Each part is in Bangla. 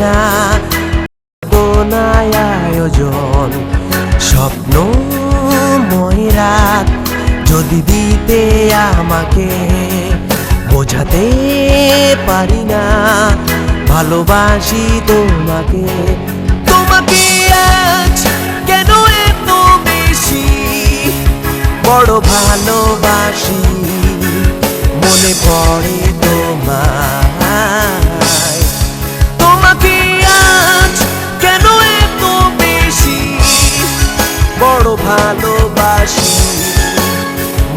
না। কোনায় আয়োজন, স্বপ্ন রাত যদি দিতে আমাকে, বোঝাতে পারি না। ভালোবাসি তোমাকে। তোমাকে আজ কেন এত বেশি? বড় ভালোবাসি। মনে পড়ে বড় ভালোবাসি।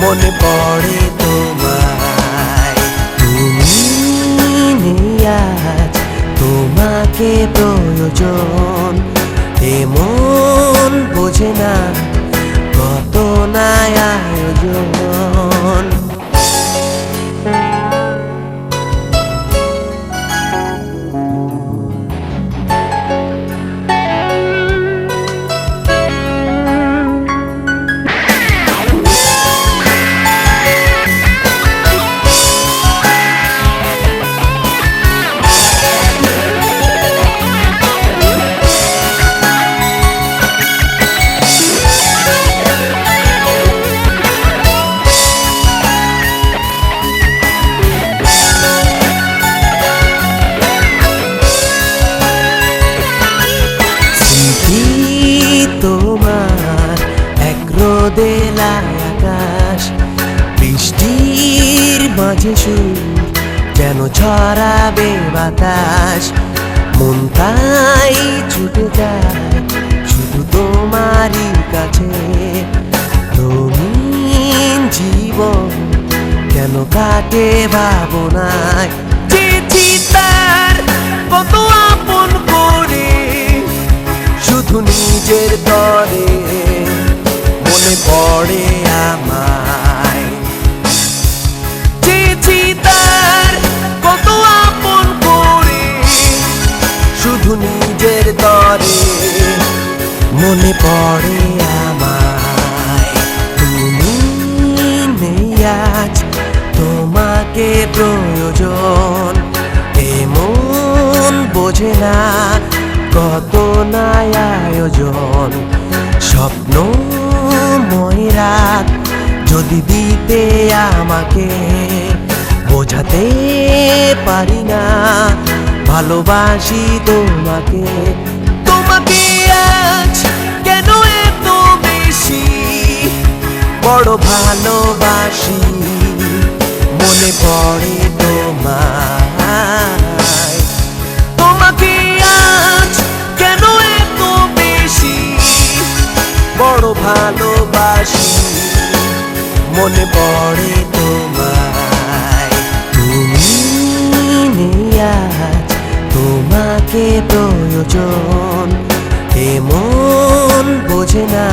মনে পড়ে তোমায়। তুমি তোমাকে প্রয়োজন। এমন বোঝে না রোদেলায় আকাশ। বৃষ্টির মাঝে সুর যেন ছড়াবে বাতাস। মন তাই ছুটে যায় শুধু তোমারই কাছে। রঙিন জীবন কেন কাটে ভাবনায়? চিঠি তার কত আপন করে, শুধু নিজের তরে পড়ে আমায়। তুমি নেই আজ তোমাকে প্রয়োজন। এমন বোঝে না কত না আয়োজন। স্বপ্ন রাত যদি দিতে আমাকে, বোঝাতে পারি না। ভালোবাসি তোমাকে বড় ভালোবাসি, মনে পড়ে তোমায়। তোমাকে আজ কেন এত বেশি? বড় ভালোবাসি, মনে পড়ে তোমায়। তুমি আজ তোমাকে প্রয়োজন, এমন বোঝে না